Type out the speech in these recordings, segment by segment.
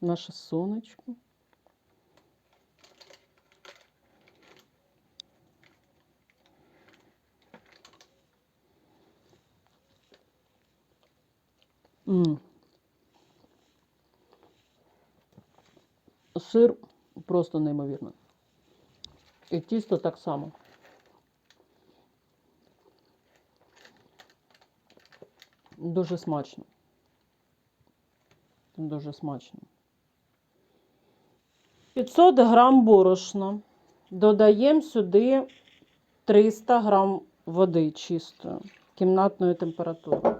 наше сонечко. М. Сир просто неймовірно. І тісто так само. Дуже смачно. Дуже смачно. 500 грам борошна. Додаємо сюди 300 грам води чистої, кімнатної температури.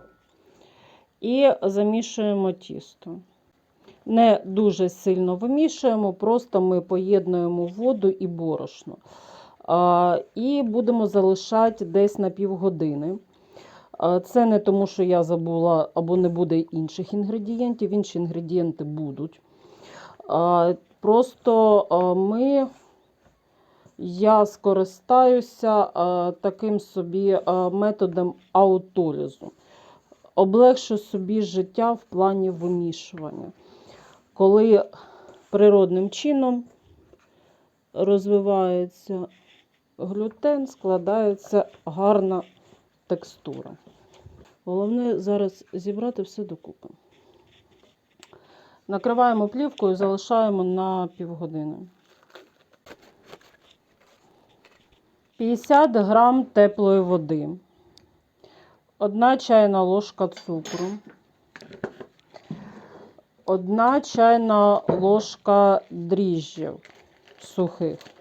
І замішуємо тісто. Не дуже сильно вимішуємо, просто ми поєднуємо воду і борошно. І будемо залишати десь на півгодини. Це не тому, що я забула або не буде інших інгредієнтів, інші інгредієнти будуть. Просто ми, я скористаюся таким собі методом аутолізу. Облегшу собі життя в плані вимішування. Коли природним чином розвивається глютен, складається гарна текстура. Головне зараз зібрати все докупи. Накриваємо плівкою, залишаємо на півгодини. 50 грам теплої води. Одна чайна ложка цукру. Одна чайна ложка дріжджів сухих.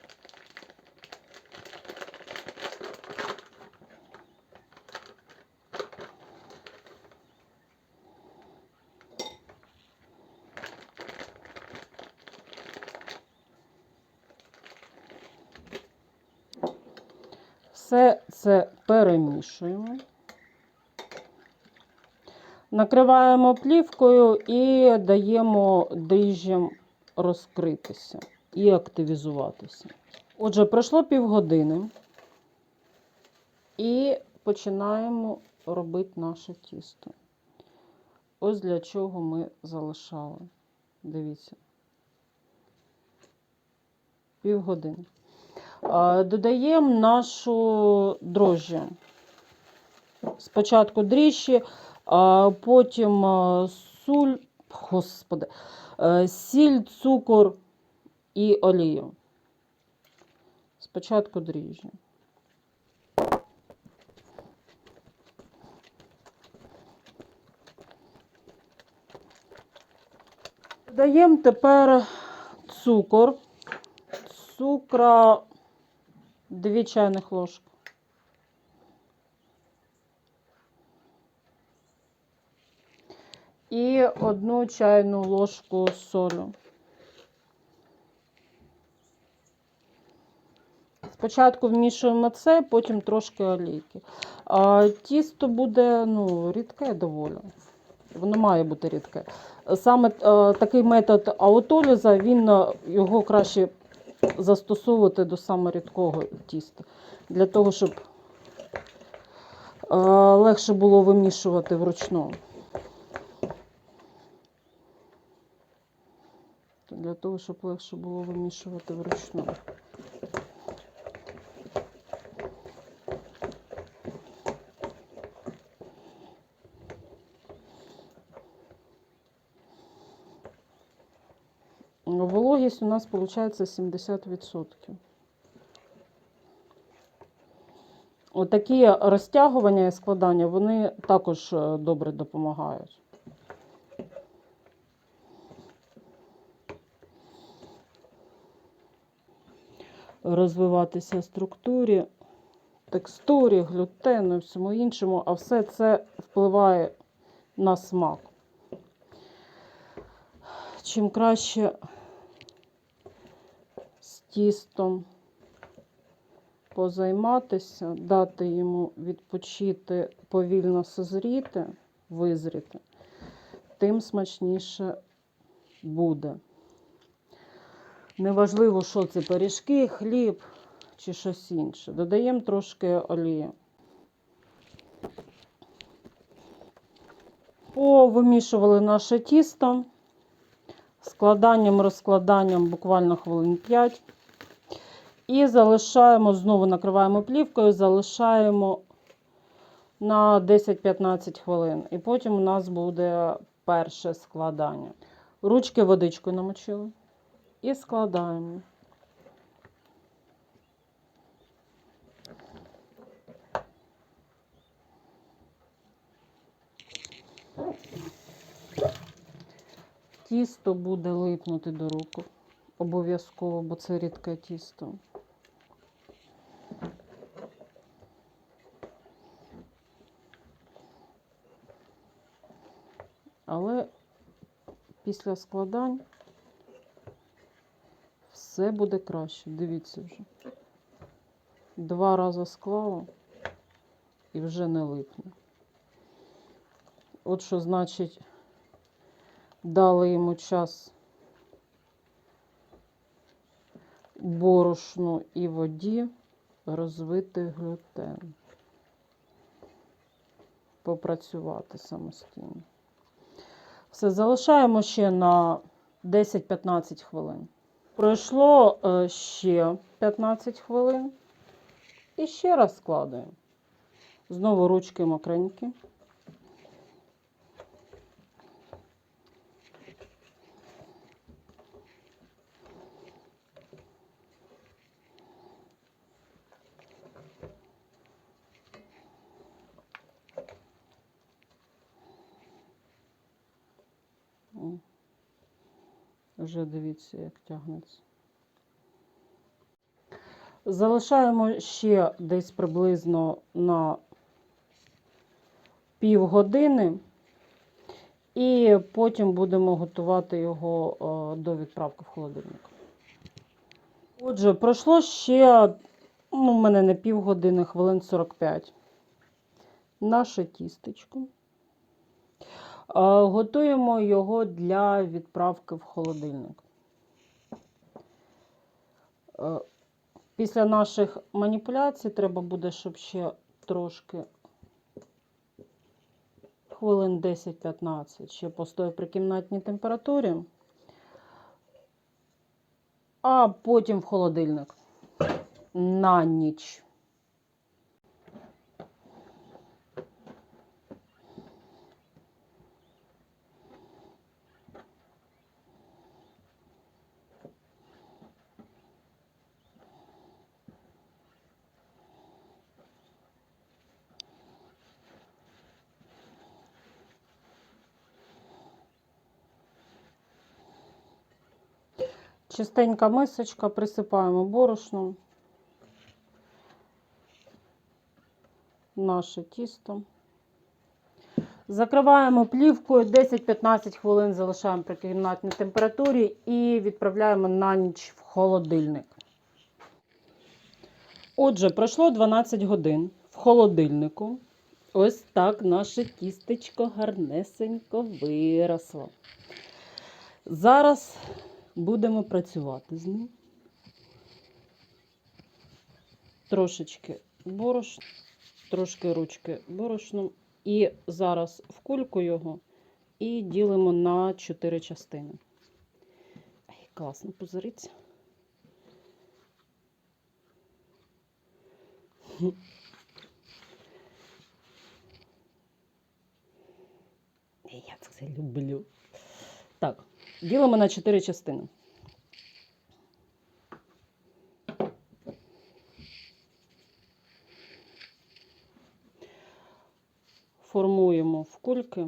Все це перемішуємо. Накриваємо плівкою і даємо дріжджям розкритися і активізуватися. Отже, пройшло півгодини і починаємо робити наше тісто. Ось для чого ми залишали. Дивіться. Півгодини. Додаємо нашу дрожжі. Спочатку дріжджі, потім суль, господи, сіль, цукор і олію. Спочатку дріжджі. Додаємо тепер цукор. Цукра 2 чайних ложки. І одну чайну ложку солю. Спочатку вмішуємо це, потім трошки олійки. А, тісто буде ну, рідке доволі. Воно має бути рідке. Саме е, такий метод аутоліза, він е, його краще застосовувати до саме рідкого тіста. Для того, щоб е, легше було вимішувати вручну. Для того, щоб легше було вимішувати вручну. У нас виходить 70%. Отакі розтягування і складання, вони також е, добре допомагають. Розвиватися структурі, текстурі, глютену і всьому іншому, а все це впливає на смак. Чим краще тістом позайматися, дати йому відпочити, повільно созріти, визріти, тим смачніше буде. Неважливо, що це пиріжки, хліб чи щось інше. Додаємо трошки олії. Повимішували наше тісто. складанням, розкладанням буквально хвилин 5. І залишаємо, знову накриваємо плівкою, залишаємо на 10-15 хвилин. І потім у нас буде перше складання. Ручки водичкою намочили. І складаємо. Тісто буде липнути до рук. Обов'язково, бо це рідке тісто. Але після складань все буде краще. Дивіться вже. Два рази склала і вже не липне. От що значить дали йому час борошну і воді розвити глютен. Попрацювати самостійно. Все, залишаємо ще на 10-15 хвилин. Пройшло е, ще 15 хвилин. І ще раз складуємо. Знову ручки мокренькі. Вже дивіться, як тягнеться. Залишаємо ще десь приблизно на півгодини, і потім будемо готувати його е, до відправки в холодильник. Отже, пройшло ще, ну, в мене не півгодини, хвилин 45. Наше тістечко. Е, Готуємо його для відправки в холодильник. Е, Після наших маніпуляцій треба буде, щоб ще трошки хвилин 10-15 ще постояв при кімнатній температурі, а потім в холодильник на ніч. Чистенька мисочка, присипаємо борошном. Наше тісто. Закриваємо плівкою 10-15 хвилин залишаємо при кімнатній температурі і відправляємо на ніч в холодильник. Отже, пройшло 12 годин в холодильнику. Ось так наше тістечко гарнесенько виросло. Зараз будемо працювати з ним. Трошечки борошна, трошки ручки борошном. І зараз в кульку його і ділимо на 4 частини. Ай, класно позориться. Я це люблю. Так, ділимо на 4 частини. Формуємо в кульки.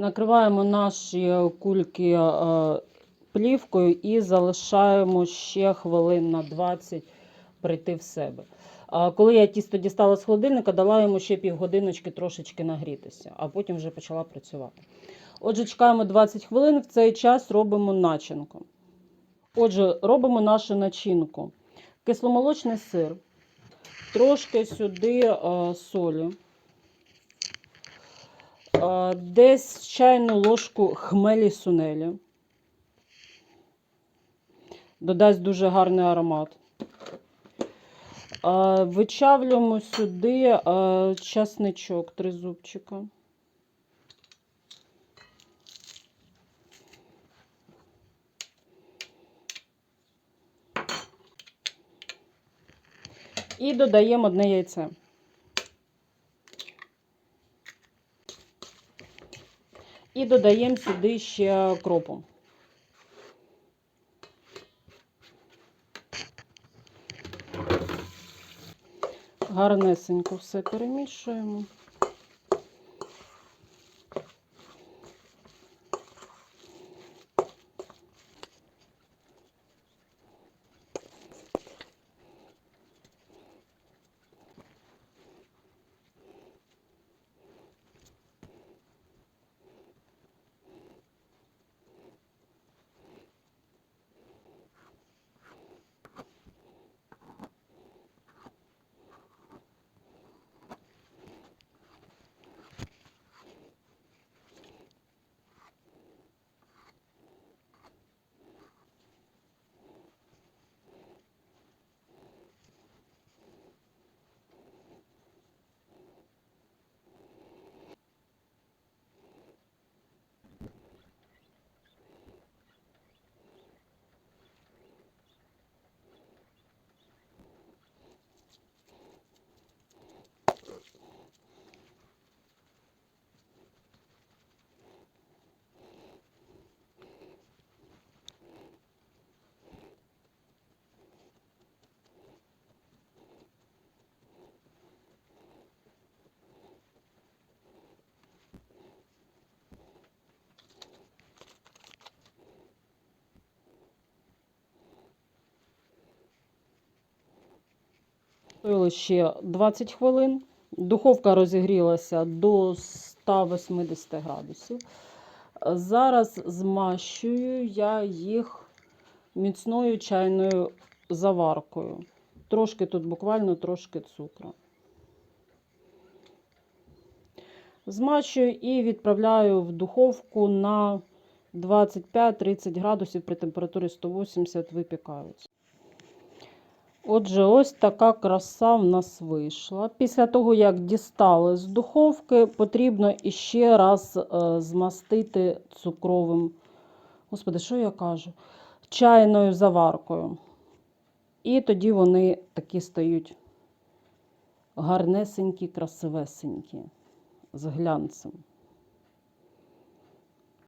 Накриваємо наші кульки е, плівкою і залишаємо ще хвилин на 20 прийти в себе. Коли я тісто дістала з холодильника, дала йому ще півгодиночки трошечки нагрітися, а потім вже почала працювати. Отже, чекаємо 20 хвилин, в цей час робимо начинку. Отже, робимо нашу начинку. Кисломолочний сир, трошки сюди е, солі, десь чайну ложку хмелі сунелі. Додасть дуже гарний аромат. Вичавлюємо сюди часничок, три зубчика. І додаємо одне яйце. І додаємо сюди ще кропу. Гарнесенько все перемішуємо. Стоїло ще 20 хвилин. Духовка розігрілася до 180 градусів. Зараз змащую я їх міцною чайною заваркою. Трошки тут буквально трошки цукру. Змащую і відправляю в духовку на 25-30 градусів при температурі 180 випікаються. Отже, ось така краса в нас вийшла. Після того, як дістали з духовки, потрібно іще раз е, змастити цукровим, господи, що я кажу? Чайною заваркою. І тоді вони такі стають гарнесенькі, красивесенькі, з глянцем.